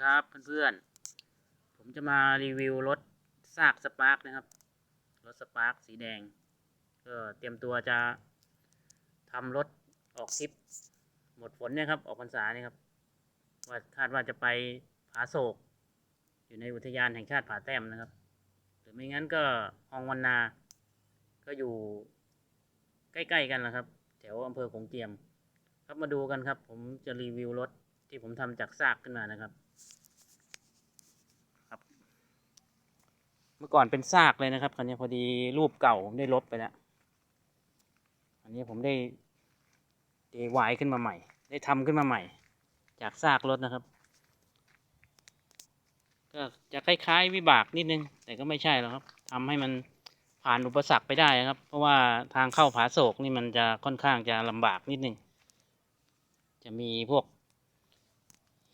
ครับเพื่อนๆ ผมจะมารีวิวรถซากสปาร์กนะครับ รถสปาร์กสีแดง ก็เตรียมตัวจะทำรถออกทริป หมดฝนเนี่ยครับ ออกพรรษาเนี่ยครับ ว่าคาดว่าจะไปผาโศก อยู่ในอุทยานแห่งชาติผาแต้มนะครับ หรือไม่งั้นก็ฮองวันนา ก็อยู่ใกล้ๆกันแหละครับ แถวอำเภอคงเจียม ครับมาดูกันครับ ผมจะรีวิวรถ ที่ผมทำจากซากขึ้นมานะครับ ครับ เมื่อก่อนเป็นซากเลยนะครับคันนี้พอดีรูปเก่าผมได้ลบไปแล้ว อันนี้ผมได้เดวายขึ้นมาใหม่ ได้ทำขึ้นมาใหม่ จากซากรถนะครับ ก็จะคล้ายๆวิบากนิดนึง แต่ก็ไม่ใช่หรอกครับทำให้มันผ่านอุปสรรคไปได้นะครับ เพราะว่าทางเข้าผาโศกนี่มันจะค่อนข้างจะลำบากนิดนึง จะมีพวก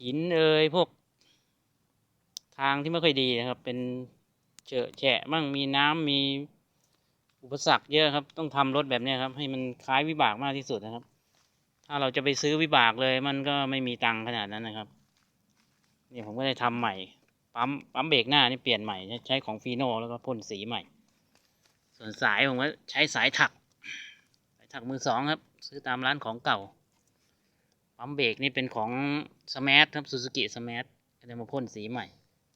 หินเอ่ยพวก ทางที่ไม่ค่อยดีนะครับ เป็นเฉอะแฉะมั่งมีน้ำมีอุปสรรคเยอะครับ ต้องทำรถแบบนี้ครับ ให้มันคล้ายวิบากมากที่สุดนะครับ ถ้าเราจะไปซื้อวิบากเลย มันก็ไม่มีตังค์ขนาดนั้นนะครับนี่ผมก็ได้ทำใหม่ปั๊มปั๊มเบรกหน้านี่เปลี่ยนใหม่ใช้ของฟีโน่แล้วก็พ่นสีใหม่ ส่วนสายผมก็ใช้สายถัก สายถักมือสองครับ ซื้อตามร้านของเก่า ปั๊มเบรกนี่เป็นของสมาร์ทครับซูซูกิสมาร์ทก็เลยมาพ่นสีใหม่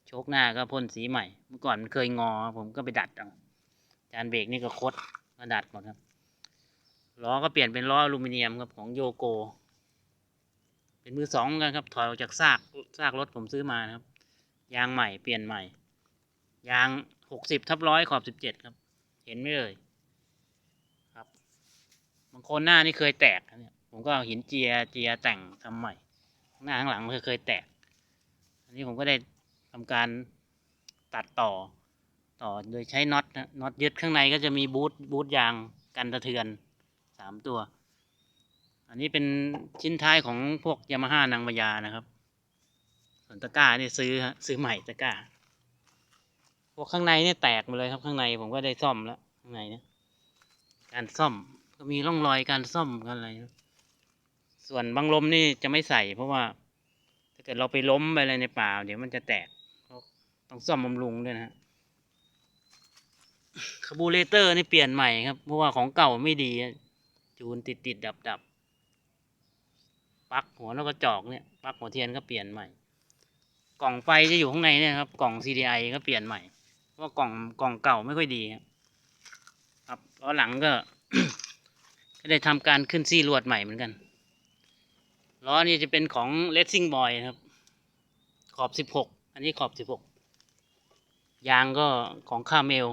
โชคหน้าก็พ่นสีใหม่ เมื่อก่อนมันเคยงอ ผมก็ไปดัดเอาจานเบรกนี่ก็คดมาดัดหมดครับล้อก็เปลี่ยนเป็นล้ออลูมิเนียมครับของโยโก เป็นมือสองกันครับถอยออกจากซากซากรถผมซื้อมานะครับ ยางใหม่เปลี่ยนใหม่ ยางหกสิบทับร้อยขอบสิบเจ็ดครับ เห็นไหมเอ่ยครับบางคนหน้านี่เคยแตกนะเนี่ย ผมก็เอาหินเจียเจียแต่งทำใหม่ หน้าข้างหลังมันเคยแตก อันนี้ผมก็ได้ทำการตัดต่อ ต่อโดยใช้น็อตนะน็อตยึดข้างในก็จะมีบูทบูทยางกันสะเทือนสามตัว อันนี้เป็นชิ้นท้ายของพวกยามาฮ่านางมายานะครับ ส่วนตะกร้านี่ซื้อฮะซื้อใหม่ตะกร้าพวกข้างในเนี่ยแตกมดเลยครับข้างในผมก็ได้ซ่อมแล้วข้างในเนี่ยการซ่อมก็มีร่องรอยการซ่อมกันอะไรนะ ส่วนบังลมนี่จะไม่ใส่ เพราะว่า ถ้าเกิดเราไปล้มไปอะไรในป่า เดี๋ยวมันจะแตกต้องซ่อมบำรุงด้วยนะฮะคาร์บูเรเตอร์นี่เปลี่ยนใหม่ครับ เพราะว่าของเก่าไม่ดี จูนติดติดดับดับปลักหัวแล้วก็จอกเนี่ยปลักหัวเทียนก็เปลี่ยนใหม่ กล่องไฟจะอยู่ข้างในเนี่ยครับ กล่อง CDI ก็เปลี่ยนใหม่เพราะว่ากล่องกล่องเก่าไม่ค่อยดีครับครับล้อหลังก็ ก็ได้ทำการขึ้นซี่ลวดใหม่เหมือนกัน ล้อนี่จะเป็นของ Racing Boy นะครับ ขอบสิบหกอันนี้ขอบสิบหกยางก็ของคาเมล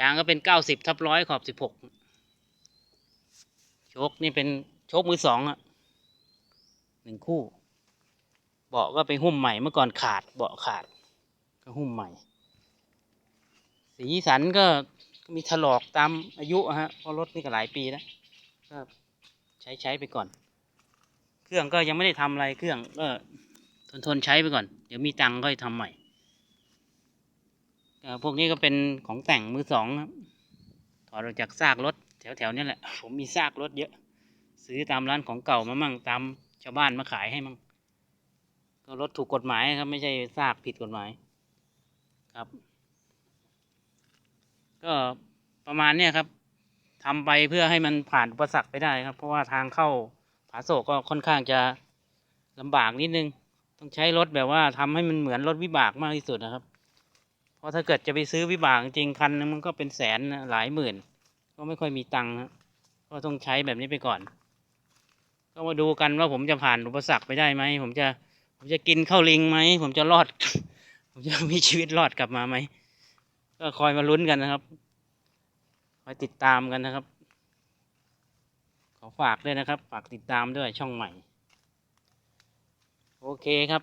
ยางก็เป็นเก้าสิบทับร้อยขอบสิบหกโชคนี่เป็นโชคมือสองอะหนึ่งคู่ เบาะก็ไปหุ้มใหม่เมื่อก่อนขาดเบาะขาด ก็หุ้มใหม่ สีสันก็มีถลอกตามอายุฮะเพราะรถนี่ก็หลายปีแล้วก็ใช้ใช้ไปก่อน เครื่องก็ยังไม่ได้ทำอะไรเครื่องก็ทนทนๆใช้ไปก่อน เดี๋ยวมีตังค์ก็ทำใหม่พวกนี้ก็เป็นของแต่งมือสองครับถอดออกจากซากรถแถวแถวๆนี้แหละ ผมมีซากรถเยอะ ซื้อตามร้านของเก่ามามั่งตามชาวบ้านมาขายให้มั่งก็รถถูกกฎหมายครับ ไม่ใช่ซากผิดกฎหมายครับ ก็ประมาณเนี้ยครับทำไปเพื่อให้มันผ่านอุปสรรคไปได้ครับ เพราะว่าทางเข้า ผาโศกก็ค่อนข้างจะลำบากนิดนึง ต้องใช้รถแบบว่าทำให้มันเหมือนรถวิบากมากที่สุดนะครับ เพราะถ้าเกิดจะไปซื้อวิบากจริงคันนึงมันก็เป็นแสนหลายหมื่น ก็ไม่ค่อยมีตังค์ก็ต้องใช้แบบนี้ไปก่อน ก็มาดูกันว่าผมจะผ่านอุปสรรคไปได้ไหมผมจะผมจะกินข้าวลิงไหมผมจะรอด ผมจะมีชีวิตรอดกลับมาไหมก็คอยมาลุ้นกันนะครับคอยติดตามกันนะครับ ฝากด้วยนะครับ ฝากติดตามด้วยช่องใหม่ โอเคครับ